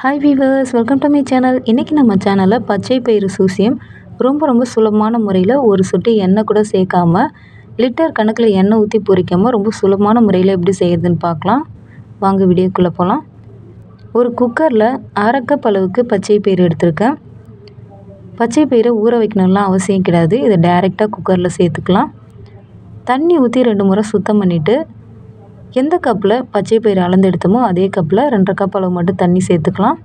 Hi viewers welcome to my channel இன்றைக்கி நம்ம சேனலில் பச்சை பயிறு சூசியம். ரொம்ப ரொம்ப சுலபமான முறையில் ஒரு சொட்டு எண்ணெய் கூட சேர்க்காம லிட்டர் கணக்கில் எண்ணெய் ஊற்றி பொரிக்காமல் ரொம்ப சுலபமான முறையில் எப்படி செய்யறதுன்னு பார்க்கலாம். வாங்க வீடியோக்குள்ளே போகலாம் ஒரு குக்கரில் அரைக்கப் அளவுக்கு பச்சை பயிறு எடுத்திருக்கேன். பச்சை பயிரை ஊற வைக்கணும்லாம் அவசியம் கிடையாது. இதை டைரெக்டாக குக்கரில் சேர்த்துக்கலாம். தண்ணி ஊற்றி ரெண்டு முறை சுத்தம் பண்ணிவிட்டு எந்த கப்பில் பச்சை பயிறு அளந்து எடுத்தோமோ அதே கப்பில் ரெண்டரை கப் அளவு மட்டும் தண்ணி சேர்த்துக்கலாம்.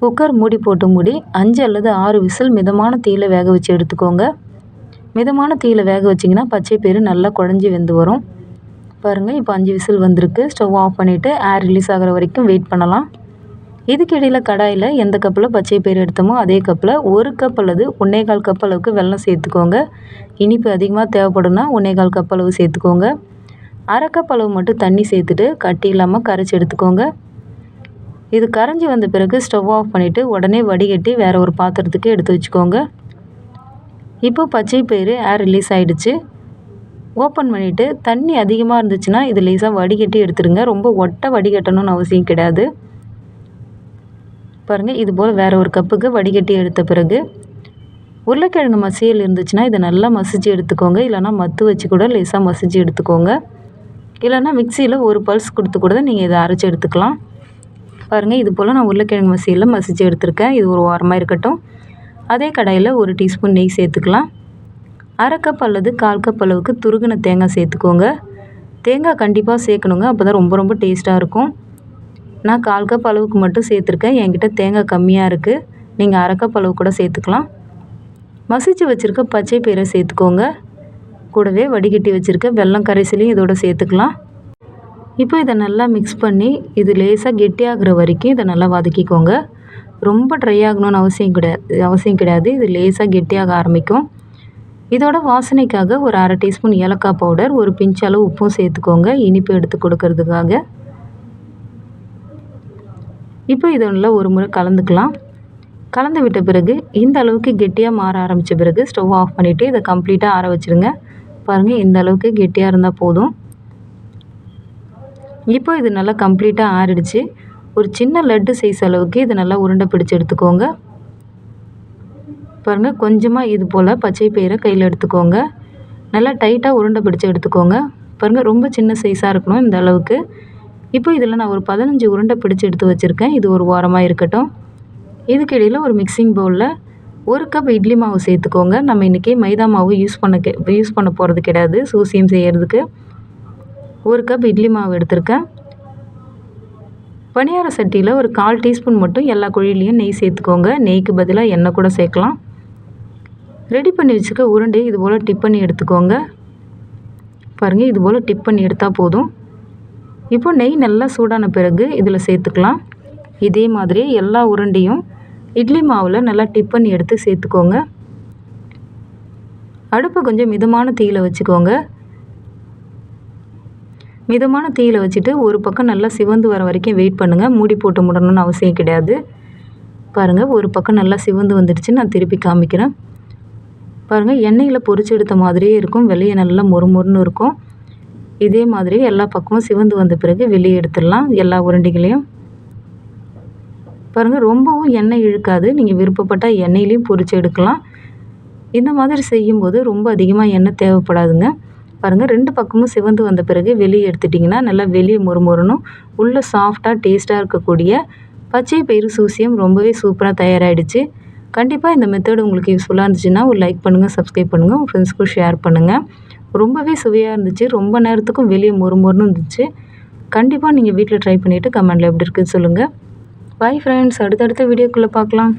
குக்கர் மூடி போட்டு மூடி அஞ்சு அல்லது ஆறு விசில் மிதமான தீயில் வேக வச்சு எடுத்துக்கோங்க. மிதமான தீயில் வேக வச்சிங்கன்னா பச்சை பயிறு நல்லா குழஞ்சி வெந்து வரும். பாருங்கள் இப்போ அஞ்சு விசில் வந்திருக்கு. ஸ்டவ் ஆஃப் பண்ணிவிட்டு ஏர் ரிலீஸ் ஆகிற வரைக்கும் வெயிட் பண்ணலாம். இதுக்கு இடையில் கடாயில் எந்த கப்பில் பச்சை பயிறு எடுத்தோமோ அதே கப்பில் ஒரு கப் அல்லது ஒன்றேகால் கப் அளவுக்கு வெல்லம் சேர்த்துக்கோங்க. இனிப்பு அதிகமாக தேவைப்படும்னா ஒன்றேகால் கப் அளவு சேர்த்துக்கோங்க. அரை மட்டும் தண்ணி சேர்த்துட்டு கட்டி இல்லாமல் கரைச்சி எடுத்துக்கோங்க. இது கரைஞ்சி வந்த பிறகு ஸ்டவ் ஆஃப் பண்ணிவிட்டு உடனே வடிகட்டி வேறு ஒரு பாத்திரத்துக்கு எடுத்து வச்சுக்கோங்க. இப்போ பச்சை பயிறு ஏர் ரிலீஸ் ஆகிடுச்சு ஓப்பன் பண்ணிவிட்டு தண்ணி அதிகமாக இருந்துச்சுன்னா இது லேசாக வடிகட்டி எடுத்துடுங்க. ரொம்ப ஒட்டை வடிகட்டணும்னு அவசியம் கிடையாது. பாருங்கள் இது போல் வேறு ஒரு கப்புக்கு வடிகட்டி எடுத்த பிறகு உருளைக்கிழங்கு மசியல் இருந்துச்சுன்னா இதை நல்லா மசிச்சு எடுத்துக்கோங்க. இல்லைனா மத்து வச்சு கூட லேசாக மசிச்சு எடுத்துக்கோங்க. இல்லைன்னா மிக்சியில் ஒரு பல்ஸ் கொடுத்து கூட நீங்கள் இதை அரைச்சி எடுத்துக்கலாம். பாருங்கள் இது போல் நான் உருளைக்கிழங்கு மசியில் மசிச்சு எடுத்திருக்கேன். இது ஒரு வாரமாக இருக்கட்டும். அதே கடாயில் ஒரு டீஸ்பூன் நெய் சேர்த்துக்கலாம். அரை கப் அல்லது கால் கப் அளவுக்கு துருகின தேங்காய் சேர்த்துக்கோங்க. தேங்காய் கண்டிப்பாக சேர்க்கணுங்க. அப்போ தான் ரொம்ப ரொம்ப டேஸ்ட்டாக இருக்கும். நான் கால் கப் அளவுக்கு மட்டும் சேர்த்துருக்கேன். என்கிட்ட தேங்காய் கம்மியாக இருக்குது நீங்கள் அரை கப் அளவு கூட சேர்த்துக்கலாம். மசித்து வச்சுருக்க பச்சை பயிரை சேர்த்துக்கோங்க. கூடவே வடிகட்டி வச்சுருக்க வெல்லம் கரைசலையும் இதோட சேர்த்துக்கலாம். இப்போ இதை நல்லா மிக்ஸ் பண்ணி இது லேசாக கெட்டியாகிற வரைக்கும் இதை நல்லா வதக்கிக்கோங்க. ரொம்ப ட்ரை ஆகணும்னு அவசியம் கிடையாது அவசியம் கிடையாது. இது லேசாக கெட்டியாக ஆரம்பிக்கும். இதோட வாசனைக்காக ஒரு அரை டீஸ்பூன் ஏலக்காய் பவுடர் ஒரு பிஞ்ச் அளவு உப்பும் சேர்த்துக்கோங்க. இனிப்பு எடுத்து கொடுக்கறதுக்காக. இப்போ இதை நல்லா ஒரு முறை கலந்துக்கலாம். கலந்து விட்ட பிறகு இந்த அளவுக்கு கெட்டியாக மாற ஆரம்பித்த பிறகு ஸ்டவ் ஆஃப் பண்ணிவிட்டு இதை கம்ப்ளீட்டாக ஆற வச்சுருங்க. பாருங்கள் இந்த அளவுக்கு கெட்டியாக இருந்தால் போதும். இப்போ இது நல்லா கம்ப்ளீட்டாக ஆறிடுச்சு. ஒரு சின்ன லட்டு சைஸ் அளவுக்கு இது நல்லா உருண்டை பிடிச்சி எடுத்துக்கோங்க. பாருங்கள் கொஞ்சமாக இது போல் பச்சை பயிரை கையில் எடுத்துக்கோங்க. நல்லா டைட்டாக உருண்டை பிடிச்சி எடுத்துக்கோங்க. பாருங்கள் ரொம்ப சின்ன சைஸாக இருக்கணும் இந்த அளவுக்கு. இப்போ இதில் நான் ஒரு பதினஞ்சு உருண்டை பிடிச்சி எடுத்து வச்சுருக்கேன். இது ஒரு ஓரமாக இருக்கட்டும். இதுக்கிடையில் ஒரு மிக்சிங் பவுலில் ஒரு கப் இட்லி மாவு சேர்த்துக்கோங்க. நம்ம இன்றைக்கி மைதா மாவு யூஸ் பண்ண யூஸ் பண்ண போகிறது கிடையாது. சூசியம் செய்கிறதுக்கு ஒரு கப் இட்லி மாவு எடுத்திருக்கேன். பனியார சட்டியில் ஒரு கால் டீஸ்பூன் மட்டும் எல்லா குழிலையும் நெய் சேர்த்துக்கோங்க. நெய்க்கு பதிலாக எண்ணெய் கூட சேர்க்கலாம். ரெடி பண்ணி வச்சுக்க உருண்டை இது போல் டிப் பண்ணி எடுத்துக்கோங்க. பாருங்கள் இது போல் டிப் பண்ணி எடுத்தால் போதும். இப்போ நெய் நல்லா சூடான பிறகு இதில் சேர்த்துக்கலாம். இதே மாதிரி எல்லா உருண்டையும் இட்லி மாவில் நல்லா டிப் பண்ணி எடுத்து சேர்த்துக்கோங்க. அடுப்பை கொஞ்சம் மிதமான தீயில் வச்சுக்கோங்க. மிதமான தீயில் வச்சுட்டு ஒரு பக்கம் நல்லா சிவந்து வர வரைக்கும் வெயிட் பண்ணுங்கள் மூடி போட்டு முடணும்னு அவசியம் கிடையாது. பாருங்கள் ஒரு பக்கம் நல்லா சிவந்து வந்துடுச்சு. நான் திருப்பி காமிக்கிறேன். பாருங்கள் எண்ணெயில் பொறிச்சு எடுத்த மாதிரியே இருக்கும். வெளியே நல்லா மொறுமொறுன்னு இருக்கும். இதே மாதிரி எல்லா பக்கமும் சிவந்து வந்த பிறகு வெளியே எடுத்துடலாம். எல்லா உருண்டைகளையும் பாருங்கள் ரொம்பவும் எண்ணெய் இழுக்காது. நீங்கள் விருப்பப்பட்டால் எண்ணெயிலையும் பொரித்து எடுக்கலாம். இந்த மாதிரி செய்யும்போது ரொம்ப அதிகமாக எண்ணெய் தேவைப்படாதுங்க. பாருங்கள் ரெண்டு பக்கமும் சிவந்து வந்த பிறகு வெளியே எடுத்துட்டிங்கன்னா நல்லா வெளியே மொறுமொறுனும் உள்ளே சாஃப்டாக டேஸ்ட்டாக இருக்கக்கூடிய பச்சை பயிறு சூசியம் ரொம்பவே சூப்பராக தயாராகிடுச்சு கண்டிப்பாக இந்த மெத்தடு உங்களுக்கு யூஸ்ஃபுல்லாக இருந்துச்சுன்னா ஒரு லைக் பண்ணுங்கள் சப்ஸ்கிரைப் பண்ணுங்கள் உங்கள் ஃப்ரெண்ட்ஸ்க்கும் ஷேர் பண்ணுங்கள் ரொம்பவே சுவையாக இருந்துச்சு. ரொம்ப நேரத்துக்கும் வெளியே மொறுமொறுன்னு இருந்துச்சு. கண்டிப்பாக நீங்கள் வீட்டில் ட்ரை பண்ணிவிட்டு கமெண்டில் எப்படி இருக்குதுன்னு சொல்லுங்கள் பாய் ஃப்ரெண்ட்ஸ் அடுத்தடுத்த வீடியோக்குள்ளே பார்க்கலாம்.